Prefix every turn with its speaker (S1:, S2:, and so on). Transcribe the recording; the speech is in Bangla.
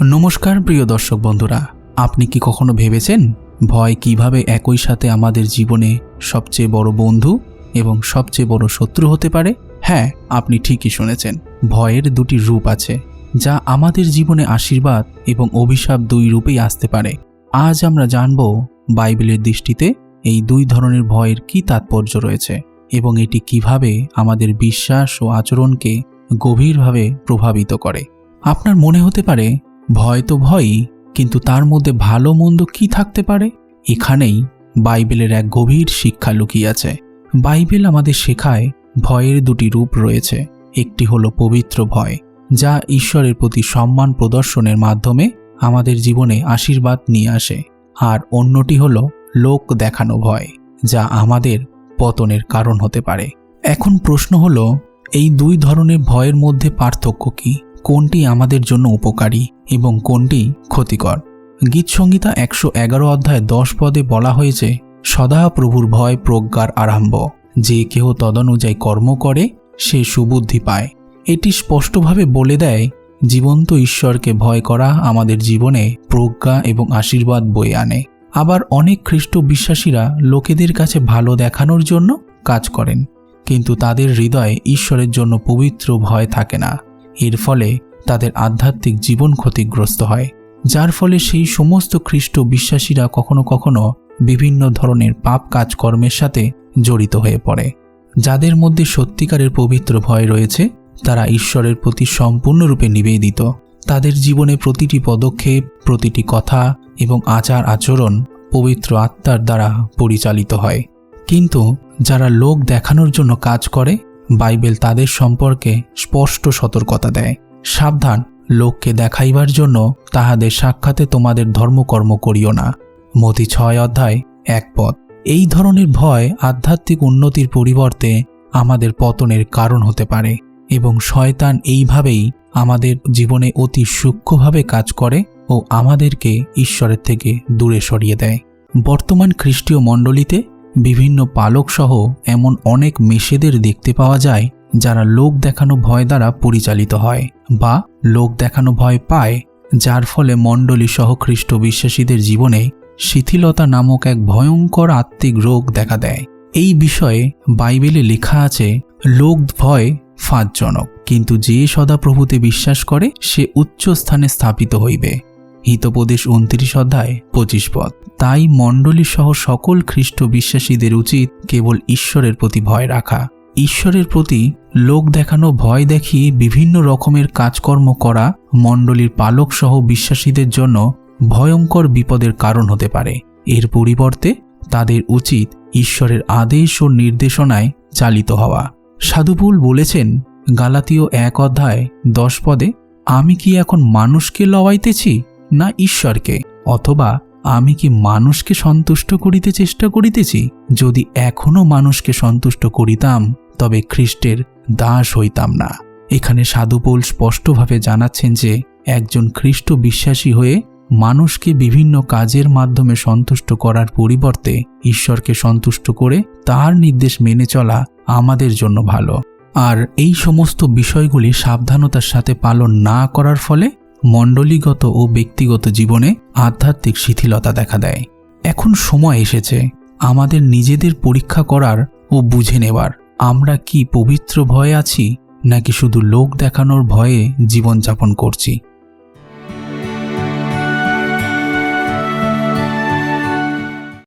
S1: নমস্কার, প্রিয় দর্শক বন্ধুরা। আপনি কি কখনো ভেবেছেন ভয় কীভাবে একই সাথে আমাদের জীবনে সবচেয়ে বড় বন্ধু এবং সবচেয়ে বড় শত্রু হতে পারে? হ্যাঁ আপনি ঠিকই শুনেছেন, ভয়ের দুটি রূপ আছে, যা আমাদের জীবনে আশীর্বাদ এবং অভিশাপ দুই রূপেই আসতে পারে। আজ আমরা জানব বাইবেলের দৃষ্টিতে এই দুই ধরনের ভয়ের কি তাৎপর্য রয়েছে এবং এটি কীভাবে আমাদের বিশ্বাস ও আচরণকে গভীরভাবে প্রভাবিত করে। আপনার মনে হতে পারে ভয় তো ভয়ই, কিন্তু তার মধ্যে ভালো মন্দ কি থাকতে পারে? এখানেই বাইবেলের এক গভীর শিক্ষা লুকিয়ে আছে। বাইবেল আমাদের শেখায় ভয়ের দুটি রূপ রয়েছে। একটি হলো পবিত্র ভয়, যা ঈশ্বরের প্রতি সম্মান প্রদর্শনের মাধ্যমে আমাদের জীবনে আশীর্বাদ নিয়ে আসে। আর অন্যটি হলো লোক দেখানো ভয়, যা আমাদের পতনের কারণ হতে পারে। এখন প্রশ্ন হলো, এই দুই ধরনের ভয়ের মধ্যে পার্থক্য কি? কোনটি আমাদের জন্য উপকারী এবং কোনটি ক্ষতিকর। গীতসংগীতা একশো এগারো অধ্যায় দশ পদে বলা হয়েছে, সদা প্রভুর ভয়, প্রজ্ঞার আরম্ভ। যে কেহ তদনুযায়ী কর্ম করে, সে সুবুদ্ধি পায়। এটি স্পষ্টভাবে বলে দেয়, জীবন্ত ঈশ্বরকে ভয় করা আমাদের জীবনে প্রজ্ঞা এবং আশীর্বাদ বয়ে আনে। আবার অনেক খ্রিস্ট বিশ্বাসীরা লোকেদের কাছে ভালো দেখানোর জন্য কাজ করেন, কিন্তু তাদের হৃদয়ে ঈশ্বরের জন্য পবিত্র ভয় থাকে না। এর ফলে তাদের আধ্যাত্মিক জীবন ক্ষতিগ্রস্ত হয়, যার ফলে সেই সমস্ত খ্রিস্ট বিশ্বাসীরা কখনো কখনো বিভিন্ন ধরনের পাপ কাজকর্মের সাথে জড়িত হয়ে পড়ে। যাদের মধ্যে সত্যিকারের পবিত্র ভয় রয়েছে, তারা ঈশ্বরের প্রতি সম্পূর্ণরূপে নিবেদিত। তাদের জীবনে প্রতিটি পদক্ষেপ, প্রতিটি কথা এবং আচার আচরণ পবিত্র আত্মার দ্বারা পরিচালিত হয়। কিন্তু যারা লোক দেখানোর জন্য কাজ করে বাইবেল তাদের সম্পর্কে স্পষ্ট সতর্কতা দেয়। সাবধান, লোককে দেখাইবার জন্য তাহাদের সাক্ষাতে তোমাদের ধর্মকর্ম করিও না। মতি ছয় অধ্যায়, এক পদ। এই ধরনের ভয় আধ্যাত্মিক উন্নতির পরিবর্তে আমাদের পতনের কারণ হতে পারে এবং শয়তান এইভাবেই আমাদের জীবনে অতি সূক্ষ্মভাবে কাজ করে ও আমাদেরকে ঈশ্বরের থেকে দূরে সরিয়ে দেয়। বর্তমান খ্রিস্টীয় মণ্ডলীতে বিভিন্ন পালকসহ এমন অনেক মেষেদের দেখতে পাওয়া যায়, যারা লোক দেখানো ভয় দ্বারা পরিচালিত হয়, বা লোক দেখানো ভয় পায়, যার ফলে মণ্ডলী সহ খ্রিস্ট বিশ্বাসীদের জীবনে শিথিলতা নামক এক ভয়ঙ্কর আত্মিক রোগ দেখা দেয়। এই বিষয়ে বাইবেলে লেখা আছে, লোক ভয় ফাঁদজনক, কিন্তু যে সদাপ্রভুতে বিশ্বাস করে, সে উচ্চ স্থানে স্থাপিত হইবে। হিতোপদেশ উনত্রিশ অধ্যায় পঁচিশ পদ। তাই মণ্ডলী সহ সকল খ্রিস্ট বিশ্বাসীদের উচিত কেবল ঈশ্বরের প্রতি ভয় রাখা। ঈশ্বরের প্রতি লোক দেখানো, ভয় দেখিয়ে বিভিন্ন রকমের কাজকর্ম করা মণ্ডলীর পালক সহ বিশ্বাসীদের জন্য ভয়ঙ্কর বিপদের কারণ হতে পারে। এর পরিবর্তে তাদের উচিত ঈশ্বরের আদেশ ও নির্দেশনায় চালিত হওয়া। সাধুপুল বলেছেন, গালাতীয় এক অধ্যায় দশ পদে, আমি কি এখন মানুষকে লওয়াইতেছি? না ঈশ্বরকে, অথবা আমি কি মানুষকে সন্তুষ্ট করিতে চেষ্টা করিতেছি? যদি এখনও মানুষকে সন্তুষ্ট করিতাম, তবে খ্রিস্টের দাস হইতাম না। এখানে সাধুপোল স্পষ্টভাবে জানাচ্ছেন যে, একজন খ্রিস্ট বিশ্বাসী হয়ে মানুষকে বিভিন্ন কাজের মাধ্যমে সন্তুষ্ট করার পরিবর্তে ঈশ্বরকে সন্তুষ্ট করে তার নির্দেশ মেনে চলা আমাদের জন্য ভালো। আর এই সমস্ত বিষয়গুলি সাবধানতার সাথে পালন না করার ফলে মণ্ডলীগত ও ব্যক্তিগত জীবনে আধ্যাত্মিক শিথিলতা দেখা দেয়। এখন সময় এসেছে আমাদের নিজেদের পরীক্ষা করার ও বুঝে নেবার। আমরা কি পবিত্র ভয়ে আছি, নাকি শুধু লোক দেখানোর ভয়ে জীবনযাপন করছি?